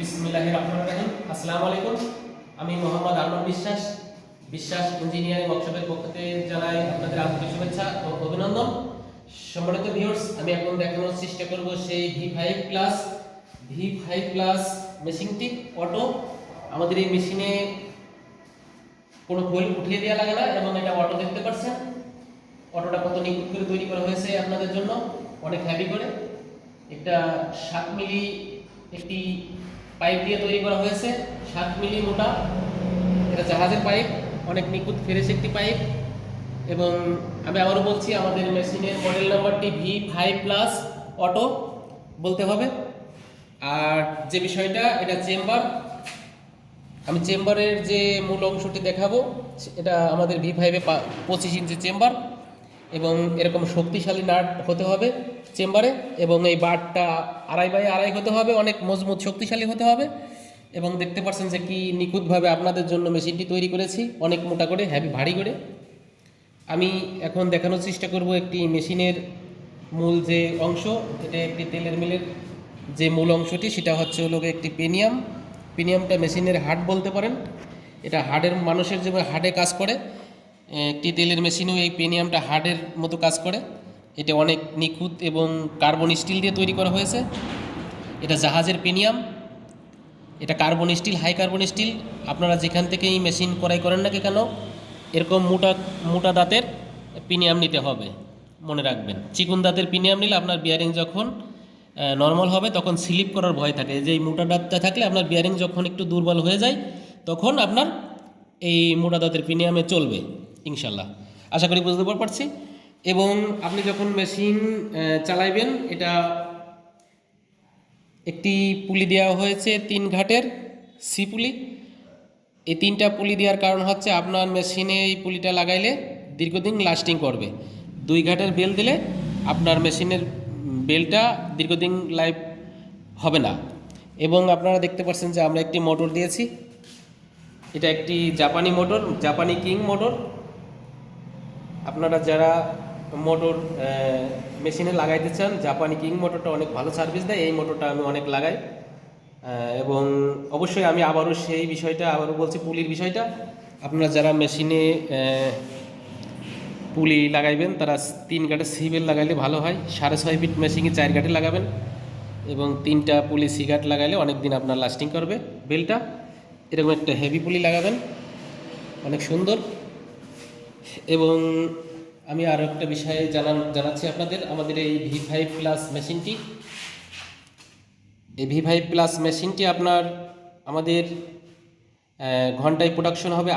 বিসমিল্লাহ রহমান রাহিম আসসালামু আলাইকুম। আমি মোহাম্মদ আরমান বিশ্বাস বিশ্বাস ইঞ্জিনিয়ারিং ওয়ার্কশপের পক্ষ থেকে জানাই আপনাদের আন্তরিক শুভেচ্ছা ও অভিনন্দন। সম্মানিত ভিউয়ার্স আমি এখন দেখানোর চেষ্টা করব সেই V five plus V five plus মেশিনটি অটো আমাদের এই মেশিনে কোনো কোয়েল উঠিয়ে দেওয়া লাগে না এবং এটা অটো দেখতে পাচ্ছেন। অটোটা কত নিখুঁত করে তৈরি করা হয়েছে আপনাদের জন্য। অনেক হ্যাভি করে। একটা সাত মিলি একটি পাইপ দিয়ে তৈরি করা হয়েছে, সাত মিলি মোটা। এটা জাহাজের পাইপ, অনেক নিখুঁত ফেরেছে একটি পাইপ। এবং আমি আবারও বলছি, আমাদের মেশিনের মডেল নাম্বারটি ভি ফাইভ প্লাস অটো, বলতে হবে। আর যে বিষয়টা, এটা চেম্বার। আমি চেম্বারের যে মূল অংশটি দেখাবো এটা আমাদের ভি ফাইভে পঁচিশ ইঞ্চি চেম্বার। এবং এরকম শক্তিশালী নাট হতে হবে চেম্বারে এবং এই বারটা আড়াই বাই আড়াই হতে হবে, অনেক মজবুত শক্তিশালী হতে হবে। এবং দেখতে পাচ্ছেন যে কি নিখুঁতভাবে আপনাদের জন্য মেশিনটি তৈরি করেছি, অনেক মোটা করে হ্যাভি ভারী করে। আমি এখন দেখানোর চেষ্টা করব একটি মেশিনের মূল যে অংশ, এটা একটি তেলের মিলের যে মূল অংশটি, সেটা হচ্ছে হলো একটি পেনিয়াম। পেনিয়ামটা মেশিনের হার্ট বলতে পারেন। এটা হার্টের মানুষের যেমন হার্টে কাজ করে একটি তেলের মেশিনেও এই পেনিয়ামটা হার্ডের মতো কাজ করে। এটা অনেক নিখুঁত এবং কার্বন স্টিল দিয়ে তৈরি করা হয়েছে। এটা জাহাজের পেনিয়াম এটা carbon steel high carbon steel আপনারা যেখান থেকে এই মেশিন করাই করেন না কেন, এরকম মোটা মোটা দাঁতের প্রিমিয়াম নিতে হবে, মনে রাখবেন। চিকুন দাঁতের প্রিমিয়াম নিলে আপনার বিয়ারিং যখন নর্মাল হবে, তখন স্লিপ করার ভয় থাকে। যে এই মোটা দাঁতটা থাকলে আপনার বিয়ারিং যখন একটু দুর্বল হয়ে যায়, তখন আপনার এই মোটা দাঁতের প্রিমিয়ামে চলবে। ইনশাল্লাহ আশা করি বুঝতে পারছি। এবং আপনি যখন মেশিন চালাইবেন, এটা একটি পুলি দেওয়া হয়েছে তিন ঘাটের, সি পুলি। এই তিনটা পুলি দেওয়ার কারণ হচ্ছে আপনার মেশিনে এই পুলিটা লাগাইলে দীর্ঘদিন লাস্টিং করবে। দুই ঘাটের বেল দিলে আপনার মেশিনের বেলটা দীর্ঘদিন লাইফ হবে না। এবং আপনারা দেখতে পাচ্ছেন যে আমরা একটি মোটর দিয়েছি। এটা একটি জাপানি মোটর, জাপানি কিং মোটর। আপনারা যারা মোটর মেশিনে লাগাইতে চান, জাপানি কিং মোটরটা অনেক ভালো সার্ভিস দেয়, এই মোটরটা আমি অনেক লাগাই। এবং অবশ্যই আমি আবারও সেই বিষয়টা, আবারও বলছি পুলির বিষয়টা। আপনারা যারা মেশিনে পুলি লাগাইবেন, তারা তিন গাঁটে সিবেল লাগাইলে ভালো হয়। সাড়ে ছয় ফিট মেশিনে চার গাঁটে লাগাবেন এবং তিনটা পুলি সিগাট লাগাইলে অনেক দিন আপনার লাস্টিং করবে বেলটা। এরকম একটা হেভি পুলি লাগাবেন। অনেক সুন্দর। এবং আমি আরও একটা বিষয়ে জানান জানাচ্ছি আপনাদের, আমাদের এই ভি ফাইভ প্লাস মেশিনটি এই ভি ফাইভ প্লাস মেশিনটি আপনার, আমাদের ঘন্টায় প্রোডাকশন হবে